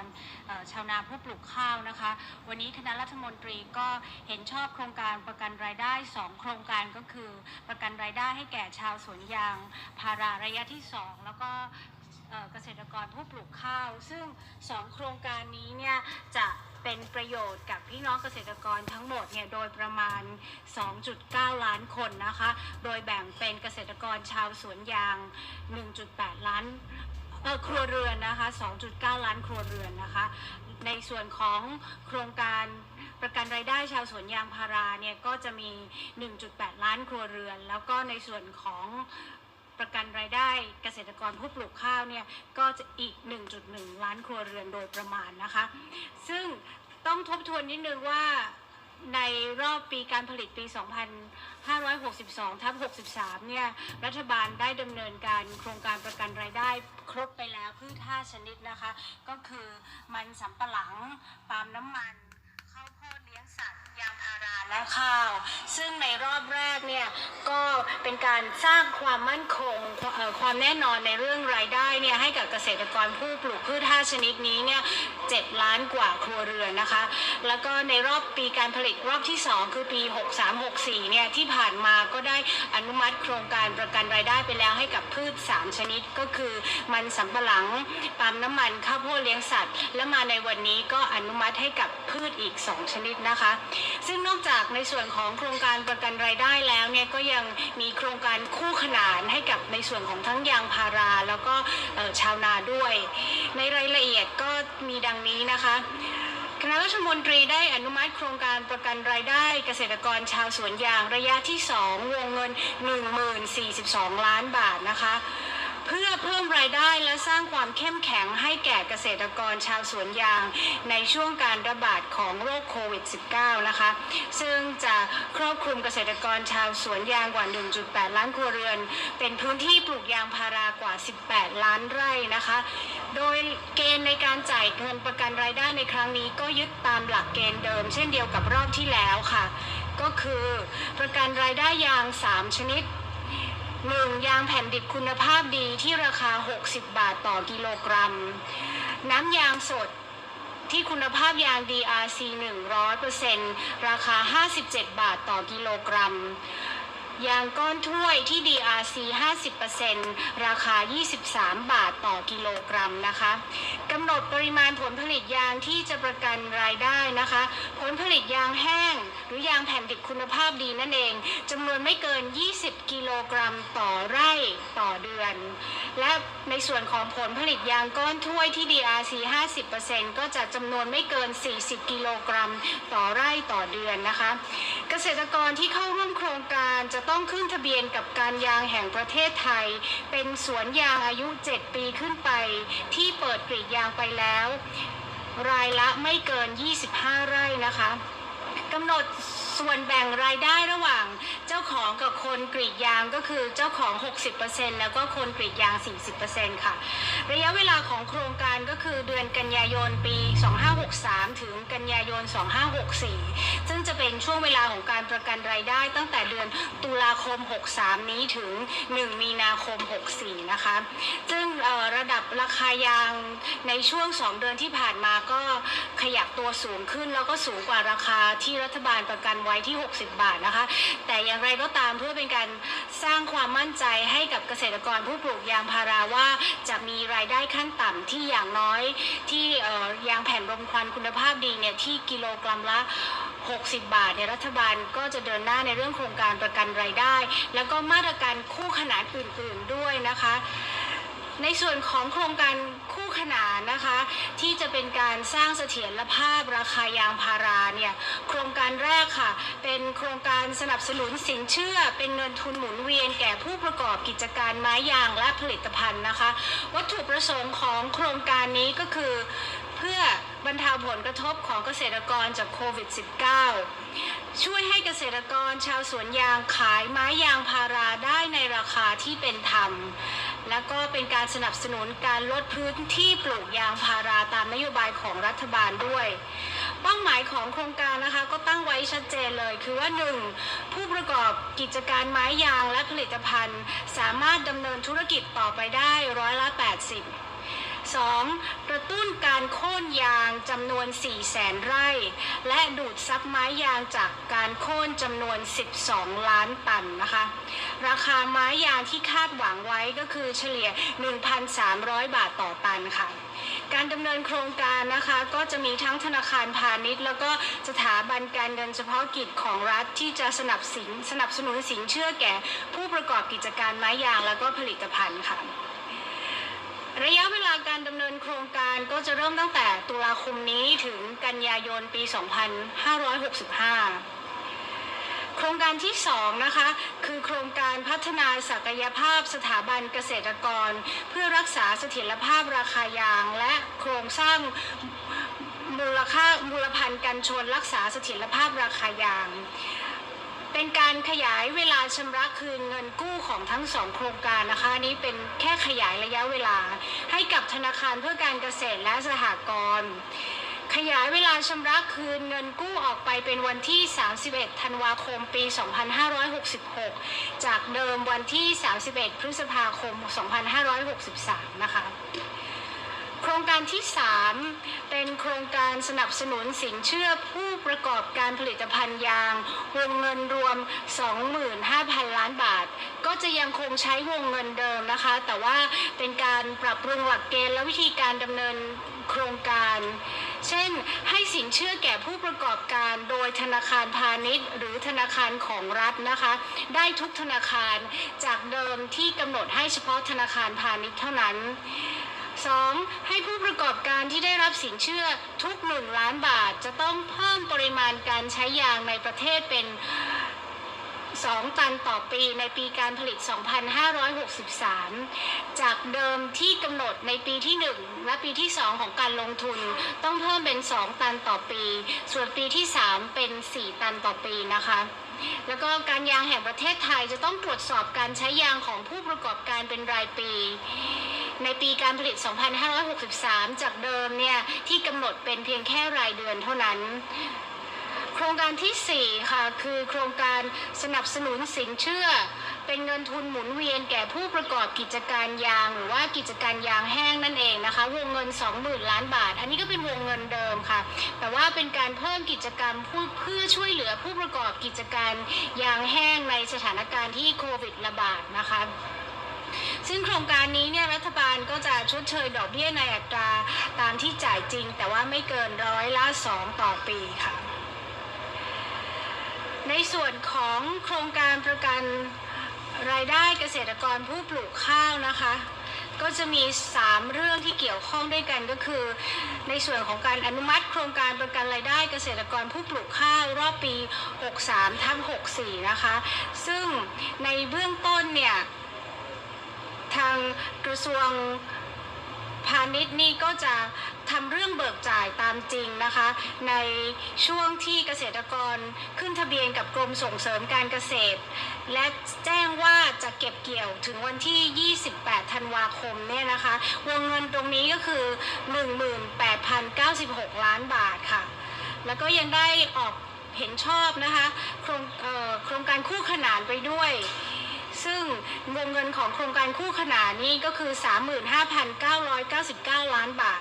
รชาวนาผู้ปลูกข้าวนะคะ วันนี้คณะรัฐมนตรีก็เห็นชอบโครงการประกันรายได้ 2 โครงการก็คือ ประกันรายได้ให้แก่ชาวสวนยางพาราระยะที่ 2 แล้วก็เกษตรกรผู้ปลูกข้าว ซึ่ง 2 โครงการนี้เนี่ยจะเป็นประโยชน์กับพี่น้องเกษตรกรทั้งหมดเนี่ยโดยประมาณ 2.9 ล้านคนนะคะ โดยแบ่งเป็นเกษตรกรชาวสวนยาง 1.8 ล้าน ครัวเรือนนะคะ 2.9 ล้านครัวเรือนนะคะ ในส่วนของโครงการประกันรายได้ชาวสวนยางพาราเนี่ยก็จะมี 1.8 ล้านครัวเรือน แล้วก็ในส่วนของประกันรายได้เกษตรกรผู้ปลูกข้าวเนี่ยก็จะอีก 1.1 ล้านครัวเรือนโดยประมาณนะคะ ซึ่งต้องทบทวนนิดนึงว่าในรอบปีการผลิตปี 2562 ทับ 63 เนี่ย รัฐบาลได้ดำเนินการโครงการประกันรายได้ ครบไปแล้วพืช5ชนิดนะคะ ก็คือมันสำปะหลังปาล์มน้ำมันข้าวโพดเลี้ยงสัตว์ยางพาราและข้าว ซึ่งในรอบแรกเนี่ยก็เป็นการสร้างความมั่นคงความแน่นอนในเรื่องรายได้เนี่ยให้กับเกษตรกรผู้ปลูกพืช5ชนิดนี้เนี่ย 7 ล้านกว่าครัวเรือนนะคะ แล้วก็ในรอบปีการผลิตรอบที่ 2 คือปี 63-64 เนี่ยที่ผ่านมาก็ได้อนุมัติโครงการประกันรายได้ไปแล้วให้กับพืช 3 ชนิดก็คือ มันสำปะหลังปาล์มน้ำมันข้าวโพดเลี้ยงสัตว์ และมาในวันนี้ก็อนุมัติให้กับพืชอีก 2 ชนิดนะคะ ซึ่งนอกจากในส่วนของโครงการประกันรายได้แล้วเนี่ยก็ยังมีโครงการคู่ขนานให้กับในส่วนของทั้งยางพาราแล้วก็ชาวนาด้วย ในรายละเอียดก็มีดังนี้นะคะคณะรัฐมนตรีได้อนุมัติโครงการประกันรายได้เกษตรกรชาวสวนยางระยะที่ 2 วงเงิน 1042 ล้านบาทนะคะ เพื่อเพิ่มรายได้และสร้างความเข้มแข็งให้แก่เกษตรกรชาวสวนยาง ในช่วงการระบาดของโรคโควิด -19 นะคะ ซึ่งจะครอบคลุมเกษตรกรชาวสวนยางกว่า 1.8 ล้านครัวเรือน เป็นพื้นที่ปลูกยางพารากว่า 18 ล้านไร่นะคะ โดยเกณฑ์ในการจ่ายเงินประกันรายได้ในครั้งนี้ก็ยึดตามหลักเกณฑ์เดิม เช่นเดียวกับรอบที่แล้วค่ะ ก็คือประกันรายได้ยาง 3 ชนิด 1. ยางแผ่นดิบคุณภาพดีที่ราคา 60 บาทต่อกิโลกรัม น้ำยางสดที่คุณภาพยาง DRC 100%ราคา 57 บาทต่อกิโลกรัม ยางก้อนถ้วยที่ DRC 50%ราคา 23 บาทต่อกิโลกรัมนะคะกำหนดปริมาณผลผลิตยางที่จะประกันรายได้นะคะ ผลผลิตยางแห้ง หรือยางแผ่นดิบคุณภาพดีนั่นเองจำนวนไม่เกิน 20 กิโลกรัมต่อไร่ต่อเดือน และในส่วนของผลผลิตยางก้อนถ้วยที่ DRC 50%ก็จะจำนวนไม่เกิน 40 กิโลกรัมต่อไร่ต่อเดือนนะคะ เกษตรกรที่เข้าร่วมโครงการจะต้องขึ้นทะเบียนกับการยางแห่งประเทศไทย เป็นสวนยางอายุ 7 ปีขึ้นไป ที่เปิดกรีดยางไปแล้ว รายละไม่เกิน 25 ไร่นะคะกำหนดส่วนแบ่งรายได้ระหว่างเจ้าของกับคนกรีดยางก็คือเจ้าของ 60%แล้วก็คนกรีดยาง 40%ค่ะระยะเวลาของโครงการก็คือเดือนกันยายนปี 2563 ถึงกันยายน 2564 ซึ่งจะเป็นช่วงเวลาของการประกันรายได้ตั้งแต่เดือนตุลาคม 63 นี้ถึง 1 มีนาคม 64 นะคะ ซึ่งระดับราคายางในช่วง 2 เดือนที่ผ่านมาก็ขยับตัวสูงขึ้น แล้วก็สูงกว่าราคาที่รัฐบาลประกันไว้ที่ 60 บาทนะคะ แต่อย่างไรก็ตามเพื่อเป็นการสร้างความมั่นใจให้กับเกษตรกรผู้ปลูกยางพาราว่าจะมีรายได้ขั้นต่ำที่อย่างน้อยที่ยางแผ่นรมควันคุณภาพดีเนี่ยที่กิโลกรัมละ 60 บาทเนี่ยรัฐบาลก็จะเดินหน้าในเรื่องโครงการประกันรายได้ แล้วก็มาตรการคู่ขนานอื่นๆด้วยนะคะ ในส่วนของโครงการคู่ขนานนะคะที่จะเป็นการสร้างเสถียรภาพราคายางพาราเนี่ยโครงการแรกค่ะ เป็นโครงการสนับสนุนสินเชื่อ เป็นเงินทุนหมุนเวียนแก่ผู้ประกอบกิจการไม้ยางและผลิตภัณฑ์นะคะ วัตถุประสงค์ของโครงการนี้ก็คือเพื่อบรรเทาผลกระทบของเกษตรกรจากโควิด -19 ช่วยให้เกษตรกรชาวสวนยางขายไม้ยางพาราได้ในราคาที่เป็นธรรม และก็เป็นการสนับสนุนการลดพื้นที่ปลูกยางพาราตามนโยบายของรัฐบาลด้วย เป้าหมายของโครงการนะคะก็ตั้งไว้ชัดเจนเลยคือว่า 1. ผู้ประกอบกิจการไม้ยางและผลิตภัณฑ์ สามารถดำเนินธุรกิจต่อไปได้ร้อยละ 80 2. กระตุ้นการโค่นยางจำนวน 4 แสนไร่ และดูดซับไม้ยางจากการโค่นจำนวน 12 ล้านตันนะคะ ราคาไม้ยางที่คาดหวังไว้ก็คือเฉลี่ย 1,300 บาทต่อตันค่ะ การดำเนินโครงการนะคะก็จะมีทั้งธนาคารพาณิชย์ แล้วก็สถาบันการเงินเฉพาะกิจของรัฐที่จะสนับสนุนสนับสนุนสินเชื่อแก่ผู้ประกอบกิจการไม้ยางแล้วก็ผลิตภัณฑ์ค่ะ การดำเนินโครงการก็จะเริ่มตั้งแต่ตุลาคมนี้ถึงกันยายนปี 2565โครงการที่2นะคะคือโครงการพัฒนาศักยภาพสถาบันเกษตรกร เพื่อรักษาเสถียรภาพราคายาง และโครงสร้างมูลค่ามูลพันธ์กันชนรักษาเสถียรภาพราคายาง เป็นการขยายเวลาชำระคืนเงินกู้ของทั้งสองโครงการนะคะนี้เป็นแค่ขยายระยะเวลา ให้กับธนาคารเพื่อการเกษตรและสหกรณ์ขยายเวลาชำระคืนเงินกู้ออกไปเป็นวันที่ 31 ธันวาคม ปี 2566 จากเดิมวันที่ 31 พฤษภาคม 2563 นะคะ รงการที่ 3 เป็นโครงการสนับสนุนสินเชื่อผู้ประกอบการผลิตภัณฑ์ยาง วงเงินรวม 25,000 ล้านบาท ก็จะยังคงใช้วงเงินเดิมนะคะ แต่ว่าเป็นการปรับปรุงหลักเกณฑ์และวิธีการดำเนินโครงการ เช่น ให้สินเชื่อแก่ผู้ประกอบการโดยธนาคารพาณิชย์ หรือธนาคารของรัฐนะคะ ได้ทุกธนาคารจากเดิมที่กำหนดให้เฉพาะธนาคารพาณิชย์เท่านั้น 2. ให้ผู้ประกอบการที่ได้รับสินเชื่อทุก 1 ล้านบาท จะต้องเพิ่มปริมาณการใช้ยางในประเทศเป็น 2 ตันต่อปีในปีการผลิต 2563 จากเดิมที่กำหนดในปีที่ 1 และปีที่ 2 ของการลงทุน ต้องเพิ่มเป็น 2 ตันต่อปี ส่วนปีที่ 3 เป็น 4 ตันต่อปีนะคะแล้วก็การยางแห่งประเทศไทยจะต้องตรวจสอบการใช้ยางของผู้ประกอบการเป็นรายปี ในปีการผลิต 2563 จากเดิมเนี่ยที่กำหนดเป็นเพียงแค่รายเดือนเท่านั้นโครงการที่ 4 ค่ะคือโครงการสนับสนุนสินเชื่อ เป็นเงินทุนหมุนเวียนแก่ผู้ประกอบกิจการยาง หรือว่ากิจการยางแห้งนั่นเองนะคะวงเงิน 20,000 ล้านบาท อันนี้ก็เป็นวงเงินเดิมค่ะ แต่ว่าเป็นการเพิ่มกิจกรรมเพื่อช่วยเหลือผู้ประกอบกิจการยางแห้งในสถานการณ์ที่โควิดระบาดนะคะ ซึ่งโครงการนี้เนี่ยรัฐบาลก็จะชดเชยดอกเบี้ยในอัตราตามที่จ่ายจริง แต่ว่าไม่เกินร้อยละสองต่อปีค่ะ ในส่วนของโครงการประกันรายได้เกษตรกรผู้ปลูกข้าวนะคะ ก็จะมี 3 เรื่องที่เกี่ยวข้องด้วยกันก็คือ ในส่วนของการอนุมัติโครงการประกันรายได้เกษตรกรผู้ปลูกข้าวรอบปี 63 ทับ64 นะคะ ซึ่งในเบื้องต้นเนี่ยางกระทรวงพาณิชย์นี่ก็จะทำเรื่องเบิกจ่ายตามจริงนะคะ ในช่วงที่เกษตรกรขึ้นทะเบียนกับกรมส่งเสริมการเกษตร และแจ้งว่าจะเก็บเกี่ยวถึงวันที่ 28 ธันวาคมเนี่ยนะคะ วงเงินตรงนี้ก็คือ 18,096 ล้านบาทค่ะ แล้วก็ยังได้ออกเห็นชอบนะคะ โครงโครงการคู่ขนานไปด้วย ซึ่งวงเงินของโครงการคู่ขนานนี้ก็คือ 35,999 ล้านบาท